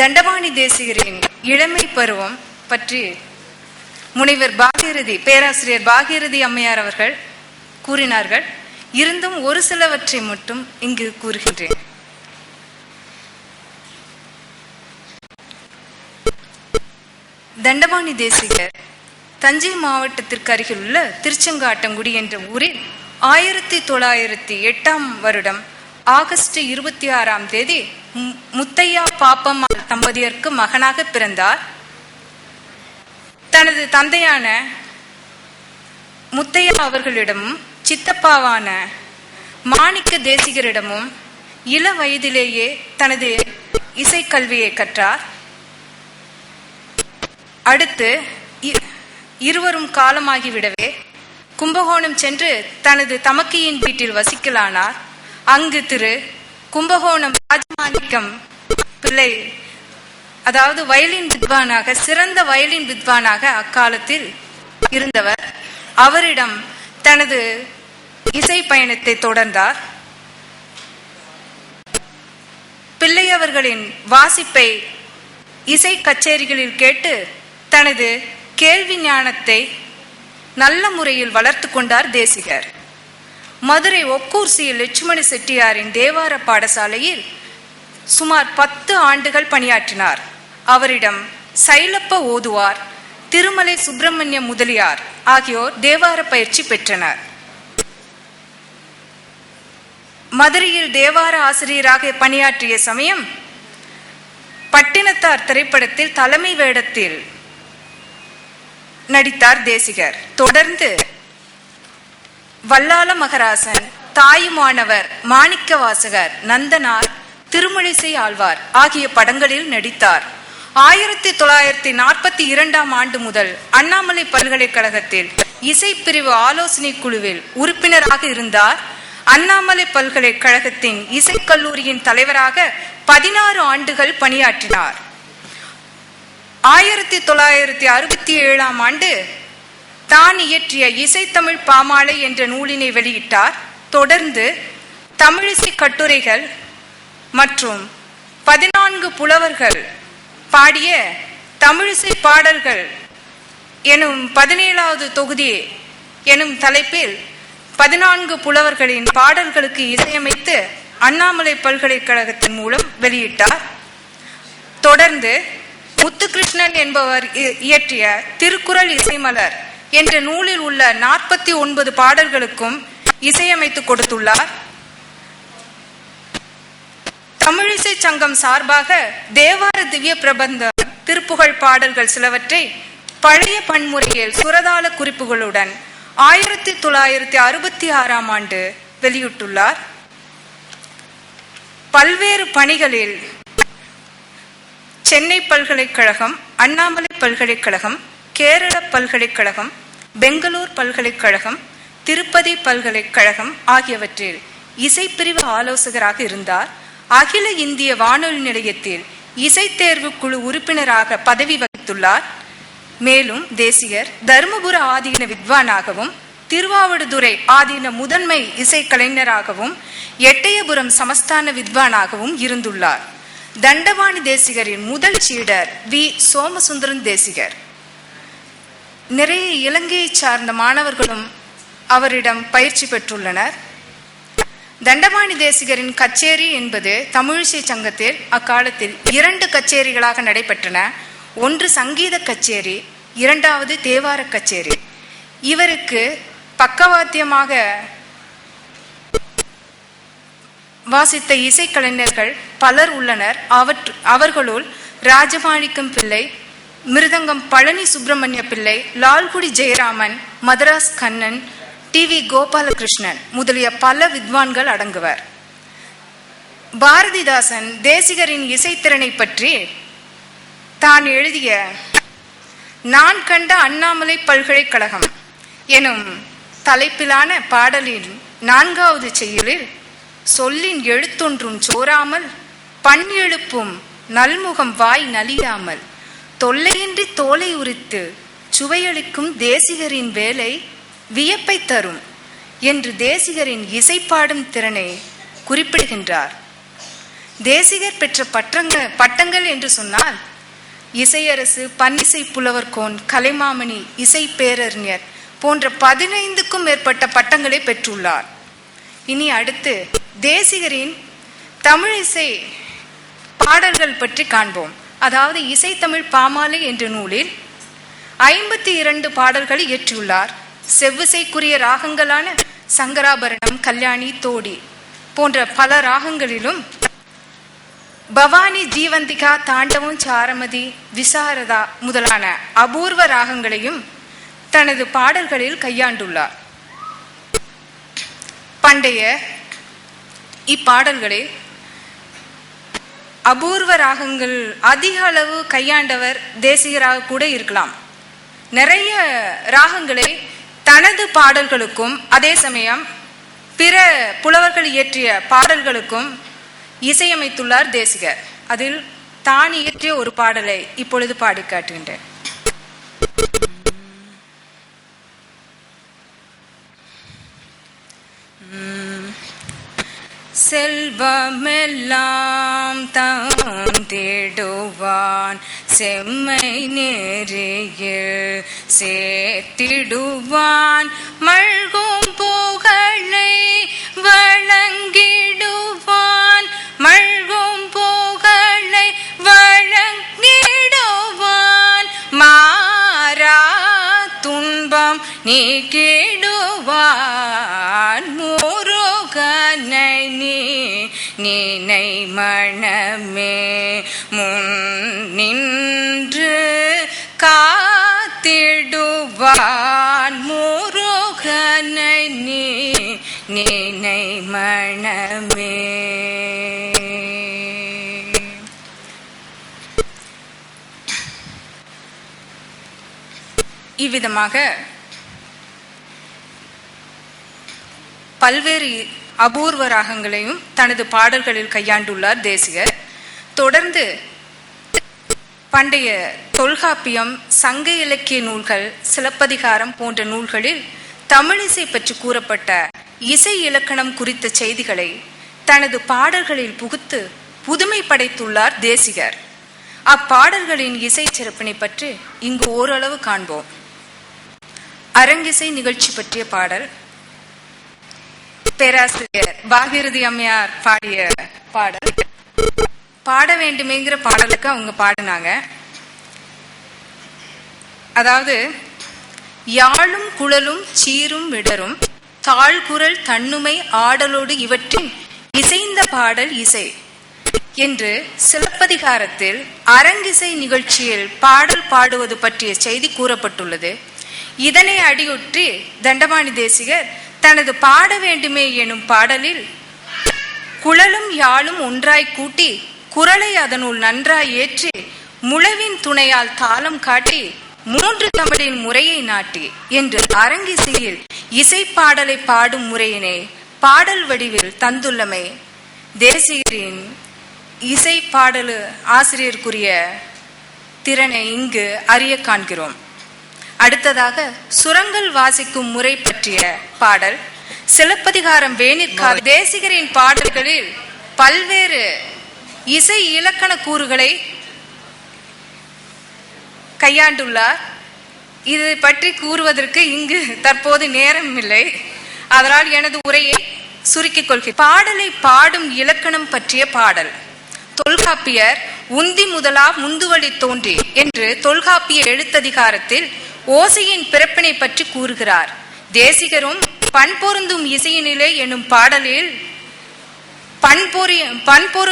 தண்டபாணி தேசிகரின் இளமை பருவம் பற்றி முனைவர் பாகீரதி பேராசிரியர் பாகீரதி அம்மையார் அவர்கள் கூறினார்கள். இருந்தும் ஒரு சிலவற்றை மட்டும் இங்கு கூறுகின்றேன். தண்டபாணி தேசிகர் தஞ்சை மாவட்டத்திற்கு அருகில் உள்ள திருச்செங்காட்டங்குடி என்ற ஊரில் ஆயிரத்தி தொள்ளாயிரத்தி எட்டாம் வருடம் ஆகஸ்ட் இருபத்தி ஆறாம் தேதி மு- முத்தையா பாப்பம் தம்பதியருக்கு மகனாக பிறந்தார். தனது தந்தையான முத்தையா அவர்களிடமும் சித்தப்பாவான மாணிக்க தேசிகரிடமும் இள வயதிலேயே தனது இசைக்கல்வியை கற்றார். அடுத்து இ- இருவரும் காலமாகிவிடவே கும்பகோணம் சென்று தனது தமக்கையின் வீட்டில் வசிக்கலானார். அங்கு திரு கும்பகோணம் ராஜமாணிக்கம் பிள்ளை அதாவது வயலின் வித்வானாக சிறந்த வயலின் வித்வானாக அக்காலத்தில் இருந்தவர். அவரிடம் தனது இசை பயணத்தை தொடர்ந்தார். பிள்ளையவர்களின் வாசிப்பை இசை கச்சேரிகளில் கேட்டு தனது கேள்வி ஞானத்தை நல்ல முறையில் வளர்த்து கொண்டார் தேசிகர். மதுரை ஒக்கூர் சி லட்சுமண செட்டியாரின் தேவார பாடசாலையில் சுமார் பத்து ஆண்டுகள் பணியாற்றினார். அவரிடம் சைலப்ப ஓதுவார் திருமலை சுப்பிரமணிய முதலியார் ஆகியோர் தேவார பயிற்சி பெற்றனர். மதுரையில் தேவார ஆசிரியராக பணியாற்றிய சமயம் பட்டினத்தார் திரைப்படத்தில் தலைமை வேடத்தில் நடித்தார் தேசிகர். தொடர்ந்து வல்லால மகராசன் தாயுமானவர் மாணிக்க வாசகர் நந்தனார் திருமழிசை ஆழ்வார் ஆகிய படங்களில் நடித்தார். ஆயிரத்தி தொள்ளாயிரத்தி நாற்பத்தி இரண்டாம் ஆண்டு முதல் அண்ணாமலை பல்கலைக்கழகத்தில் இசைப்பிரிவு ஆலோசனை குழுவில் உறுப்பினராக இருந்தார். அண்ணாமலை பல்கலைக்கழகத்தின் இசைக்கல்லூரியின் தலைவராக பதினாறு ஆண்டுகள் பணியாற்றினார். ஆயிரத்தி தொள்ளாயிரத்தி அறுபத்தி ஏழாம் ஆண்டு தான் இயற்றிய இசைத்தமிழ் பாமாலை என்ற நூலினை வெளியிட்டார். தொடர்ந்து தமிழிசை கட்டுரைகள் மற்றும் பதினான்கு புலவர்கள் பாடிய தமிழிசை பாடல்கள் எனும் பதினேழாவது தொகுதி எனும் தலைப்பில் பதினான்கு புலவர்களின் பாடல்களுக்கு இசையமைத்து அண்ணாமலை பல்கலைக்கழகத்தின் மூலம் வெளியிட்டார். தொடர்ந்து முத்துகிருஷ்ணன் என்பவர் இ- இயற்றிய திருக்குறள் இசைமலர் என்ற நூலில் உள்ள நாற்பத்தி ஒன்பது பாடல்களுக்கும் இசையமைத்து கொடுத்துள்ளார். தமிழிசை சங்கம் சார்பாக தேவார திவ்ய பிரபந்த திருப்புகழ் பாடல்கள் சிலவற்றை பழைய பன்முறையில் சுரதாள குறிப்புகளுடன் ஆயிரத்தி தொள்ளாயிரத்தி அறுபத்தி ஆறாம் ஆண்டு வெளியிட்டுள்ளார். பல்வேறு பணிகளில் சென்னை பல்கலைக்கழகம் அண்ணாமலை பல்கலைக்கழகம் கேரள பல்கலைக்கழகம் பெங்களூர் பல்கலைக்கழகம் திருப்பதி பல்கலைக்கழகம் ஆகியவற்றில் இசைப்பிரிவு ஆலோசகராக இருந்தார். அகில இந்திய வானொலி நிலையத்தில் இசைத்தேர்வு குழு உறுப்பினராக பதவி வகித்துள்ளார். மேலும் தேசிகர் தருமபுர ஆதீன வித்வானாகவும் திருவாவடுதுறை ஆதீன முதன்மை இசைக்கலைஞராகவும் எட்டயபுரம் சமஸ்தான வித்வானாகவும் இருந்துள்ளார். தண்டவாணி தேசிகரின் முதல் சீடர் வி. சோமசுந்தரன் தேசிகர். நிறைய இலங்கையைச் சார்ந்த மாணவர்களும் அவரிடம் பயிற்சி பெற்றுள்ளனர். தண்டபாணி தேசிகரின் கச்சேரி என்பது தமிழிசை சங்கத்தில் அக்காலத்தில் இரண்டு கச்சேரிகளாக நடைபெற்றன. ஒன்று சங்கீத கச்சேரி இரண்டாவது தேவார கச்சேரி. இவருக்கு பக்கவாத்தியமாக வாசித்த இசைக்கலைஞர்கள் பலர் உள்ளனர். அவற்று அவர்களுள் ராஜமாணிக்கம் பிள்ளை மிருதங்கம் பழனி சுப்பிரமணிய பிள்ளை லால்குடி ஜெயராமன் மதராஸ் கண்ணன் டி வி கோபாலகிருஷ்ணன் முதலிய பல வித்வான்கள் அடங்குவர். பாரதிதாசன் தேசிகரின் இசைத்திறனை பற்றி தான் எழுதிய நான் கண்ட அண்ணாமலை பல்கலைக்கழகம் எனும் தலைப்பிலான பாடலின் நான்காவது செயலில் சொல்லின் எழுத்தொன்றும் சோராமல் பண் எழுப்பும் நல்முகம் வாய் நலியாமல் தொல்லையின்றி தோலை உரித்து சுவையளிக்கும் தேசிகரின் வேலை வியப்பை தரும் என்று தேசிகரின் இசைப்பாடும் திறனை குறிப்பிடுகின்றார். தேசிகர் பெற்ற பட்டங்க பட்டங்கள் என்று சொன்னால் இசையரசு பன்னிசை புலவர்கோன் கலைமாமணி இசை பேரறிஞர் போன்ற பதினைந்துக்கும் மேற்பட்ட பட்டங்களை பெற்றுள்ளார். இனி அடுத்து தேசிகரின் தமிழிசை பாடல்கள் பற்றி காண்போம். அதாவது இசைத்தமிழ் பாமாலை என்ற நூலில் ஐம்பத்தி இரண்டு பாடல்களை இயற்றியுள்ளார். செவ்விசைக்குரிய ராகங்களான சங்கராபரணம் கல்யாணி தோடி போன்ற பல ராகங்களிலும் பவானி ஜீவந்திகா தாண்டவம் சாரமதி விசாரதா முதலான அபூர்வ ராகங்களையும் தனது பாடல்களில் கையாண்டுள்ளார். பண்டைய இப்பாடல்களில் அபூர்வ ராகங்கள் அதிக அளவு கையாண்டவர் தேசிகராக கூட இருக்கலாம். நிறைய ராகங்களை தனது பாடல்களுக்கும் அதே சமயம் பிற புலவர்கள் இயற்றிய பாடல்களுக்கும் இசையமைத்துள்ளார் தேசிகர். அதில் தான் இயற்றிய ஒரு பாடலை இப்பொழுது பாடி காட்டுகின்றேன். செல்வமெல்லாம் தாம் தேடுவான். செம்மை நேரியில் சேர்த்திடுவான். மழ்கும் நினை மணமே முன் நின்று காத்திடுவான் முருகனை நீ. நினை மணமே இவ்விதமாக பல்வேறு அபூர்வ ராகங்களையும் தனது பாடல்களில் கையாண்டுள்ளார் தேசிகர் தொடர்ந்து பண்டைய தொல்காப்பியம் சங்க இலக்கிய நூல்கள் சிலப்பதிகாரம் போன்ற நூல்களில் தமிழிசை பற்றி கூறப்பட்ட இசை இலக்கணம் குறித்த செய்திகளை தனது பாடல்களில் புகுத்து புதுமை படைத்துள்ளார் தேசிகர் அப்பாடல்களின் இசை சிறப்பினை பற்றி இங்கு ஓரளவு காண்போம். அரங்கிசை நிகழ்ச்சி பற்றிய பாடல் பேராசிரியர் பாகிரதி அம்மையார் பாடிய பாடல். பாட வேண்டுமேங்கிற பாடலுக்கு அவங்க பாடினாங்க. அதாவது யாழும் குழலும் சீரும் விடரும் தாழ்குரல் தன்னுமை ஆடலோடு இவற்றின் இசைந்த பாடல் இசை என்று சிலப்பதிகாரத்தில் அரங்கிசை நிகழ்ச்சியில் பாடல் பாடுவது பற்றிய செய்தி கூறப்பட்டுள்ளது. இதனை அடியொற்றி தண்டபாணி தேசிகர் தனது பாட வேண்டுமே எனும் பாடலில் குழலும் யாழும் ஒன்றாய் கூட்டி குரலை அதனுள் நன்றாய் ஏற்றி முழவின் துணையால் தாளம் காட்டி மூன்று தமிழின் முறையை நாட்டி என்று அரங்கிசையில் இசைப்பாடலை பாடும் முறையினை பாடல் வடிவில் தந்துள்ளமை. தேசியரின் இசை பாடலு ஆசிரியருக்குரிய திறனை இங்கு அறிய காண்கிறோம். அடுத்ததாக சுரங்கள் வாசிக்கும் முறை பற்றிய பாடல். சிலப்பதிகாரம் வேணிற்கா தேசிகரின் பாடல்களில் பல்வேறு இசை இலக்கண கூறுகளை கையாண்டுள்ளார். இது பற்றி கூறுவதற்கு இங்கு தற்போது நேரம் இல்லை. அதனால் எனது உரையை சுருக்கிக் கொள்கிறேன் பாடலை பாடும் இலக்கணம் பற்றிய பாடல். தொல்காப்பியர் உந்தி முதலா முந்துவழி தோன்றி என்று தொல்காப்பிய எழுத்ததிகாரத்தில் ஓசையின் பிறப்பினை பற்றி கூறுகிறார். தேசிகரும் பண்பொருந்தும் இசையினிலே எனும் பாடலில் பண்பொரு பண்பொரு